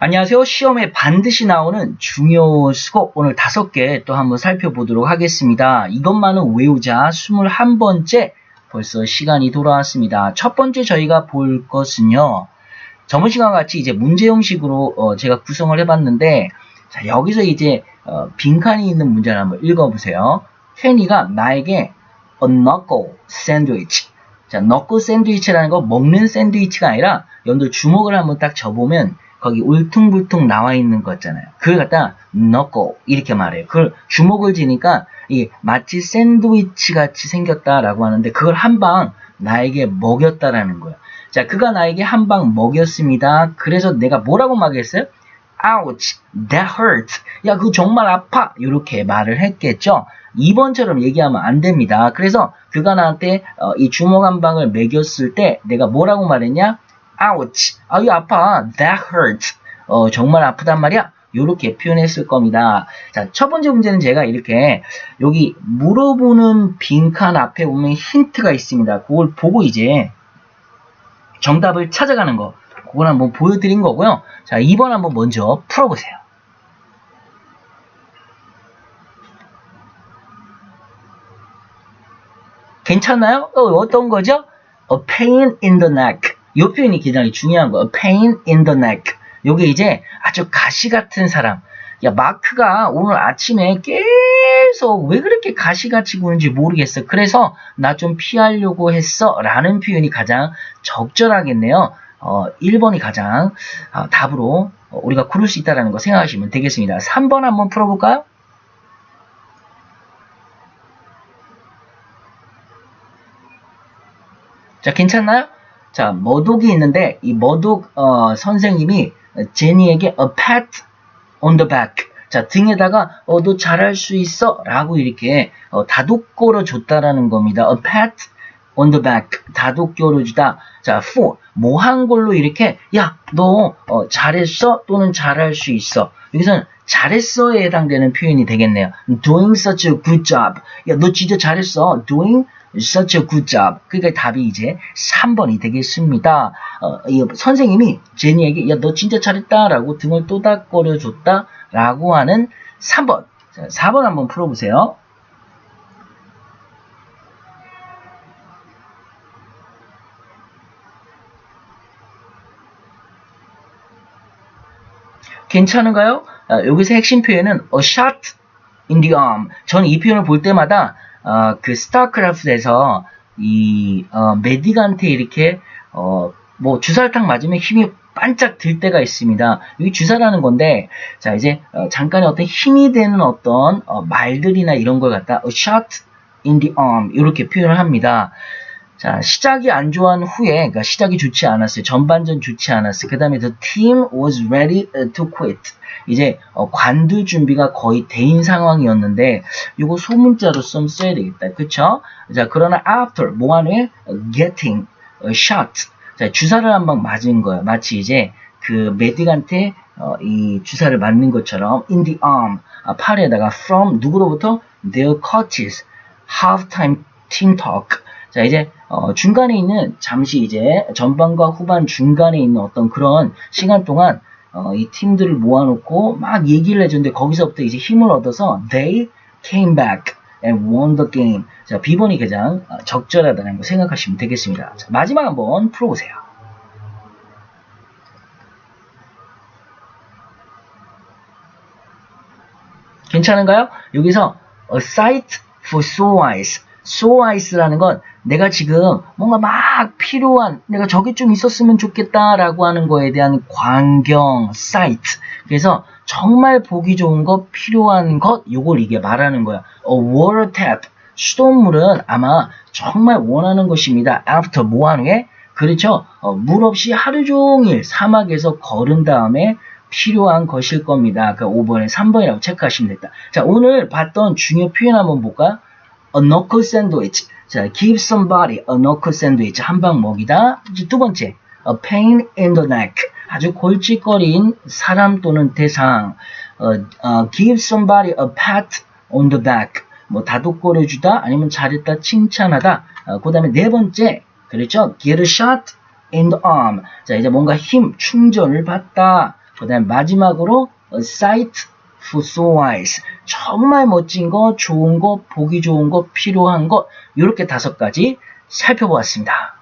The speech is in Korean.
안녕하세요. 시험에 반드시 나오는 중요 수고 오늘 다섯 개 또 한번 살펴보도록 하겠습니다. 이것만은 외우자 21번째 벌써 시간이 돌아왔습니다. 첫 번째 저희가 볼 것은요. 저번 시간 같이 이제 문제 형식으로 어, 제가 구성을 해봤는데 자, 여기서 이제 어, 빈칸이 있는 문제를 한번 읽어보세요. 혜니가 나에게 a knuckle sandwich 자, 너클 샌드위치라는 거 먹는 샌드위치가 아니라 여러분들 주먹을 한번 딱 접으면 거기 울퉁불퉁 나와 있는 거 있잖아요. 그걸 갖다 넣고 이렇게 말해요. 그걸 주먹을 지니까 이 마치 샌드위치 같이 생겼다라고 하는데 그걸 한 방 나에게 먹였다라는 거예요. 자, 그가 나에게 한 방 먹였습니다. 그래서 내가 뭐라고 말했어요? Ouch, that hurt. 야, 그거 정말 아파. 이렇게 말을 했겠죠. 2번처럼 얘기하면 안 됩니다. 그래서 그가 나한테 어, 이 주먹 한 방을 먹였을 때 내가 뭐라고 말했냐? Ouch, 아유 아파, that hurt, 어, 정말 아프단 말이야. 이렇게 표현했을 겁니다. 자, 첫 번째 문제는 제가 이렇게 여기 물어보는 빈칸 앞에 보면 힌트가 있습니다. 그걸 보고 이제 정답을 찾아가는 거, 그걸 한번 보여드린 거고요. 자, 2번 한번 먼저 풀어보세요. 괜찮나요? 어, 어떤 거죠? A pain in the neck. 이 표현이 굉장히 중요한 거. A pain in the neck. 요게 이제 아주 가시 같은 사람. 야, 마크가 오늘 아침에 계속 왜 그렇게 가시같이 구는지 모르겠어. 그래서 나 좀 피하려고 했어. 라는 표현이 가장 적절하겠네요. 어, 1번이 가장 어, 답으로 우리가 고를 수 있다는 거 생각하시면 되겠습니다. 3번 한번 풀어볼까요? 자, 괜찮나요? 자, 머독이 있는데 이 머독 어, 선생님이 제니에게 a pat on the back 자, 등에다가 어, 너 잘할 수 있어 라고 이렇게 어, 다독거려 줬다라는 겁니다. a pat on the back 다독거려 주다. 자, for 뭐한 걸로 이렇게 야, 너 어, 잘했어 또는 잘할 수 있어. 여기서는 잘했어에 해당되는 표현이 되겠네요. doing such a good job. 야, 너 진짜 잘했어. doing such a good job. 그러니까 답이 이제 3번이 되겠습니다. 어, 선생님이 제니에게 야 너 진짜 잘했다 라고 등을 또닥거려 줬다 라고 하는 3번. 자, 4번 한번 풀어보세요. 괜찮은가요? 아, 여기서 핵심 표현은 a shot in the arm. 저는 이 표현을 볼 때마다 어, 그 스타크래프트에서 이 어, 메딕한테 이렇게 어, 뭐 주사를 탁 맞으면 힘이 반짝 들 때가 있습니다. 이게 주사라는 건데 자 이제 어, 잠깐의 어떤 힘이 되는 어떤 어, 말들이나 이런 걸 갖다 a shot in the arm 이렇게 표현을 합니다. 자, 시작이 안 좋은 후에, 그러니까 시작이 좋지 않았어요. 전반전 좋지 않았어요. 그 다음에 the team was ready to quit. 이제 어, 관두 준비가 거의 대인 상황이었는데 이거 소문자로 좀 써야 되겠다. 그쵸? 자, 그러나 after 뭐한 후에 getting a shot. 자, 주사를 한 방 맞은 거예요. 마치 이제 그 메딕한테 어, 이 주사를 맞는 것처럼 in the arm 아, 팔에다가 from 누구로부터 their coaches halftime team talk. 자, 이제 어, 중간에 있는 잠시 이제 전반과 후반 중간에 있는 어떤 그런 시간 동안 어, 이 팀들을 모아놓고 막 얘기를 해주는데 거기서부터 이제 힘을 얻어서 they came back and won the game. 자, 비번이 가장 어, 적절하다는 거 생각하시면 되겠습니다. 자, 마지막 한번 풀어보세요. 괜찮은가요? 여기서 a site for sore eyes. Sore eyes라는 건 내가 지금 뭔가 막 필요한 내가 저게 좀 있었으면 좋겠다라고 하는 거에 대한 광경 사이트 그래서 정말 보기 좋은 것 필요한 것 요걸 이게 말하는 거야 a water tap 수돗물은 아마 정말 원하는 것입니다 after 뭐한 후에 그렇죠 어, 물 없이 하루 종일 사막에서 걸은 다음에 필요한 것일 겁니다. 그 5번에 3번이라고 체크하시면 됐다. 자, 오늘 봤던 중요 표현 한번 볼까? A knuckle sandwich. 자, give somebody a knuckle sandwich. 한 방 먹이다. 두 번째, a pain in the neck. 아주 골칫거리인 사람 또는 대상. 어, 어, give somebody a pat on the back. 뭐 다독거려 주다 아니면 잘했다 칭찬하다. 어, 그 다음에 네 번째, 그렇죠? get a shot in the arm. 자, 이제 뭔가 힘 충전을 받다. 그 다음 마지막으로 a sight for sore eyes. 정말 멋진 거, 좋은 거, 보기 좋은 거, 필요한 거 이렇게 다섯 가지 살펴보았습니다.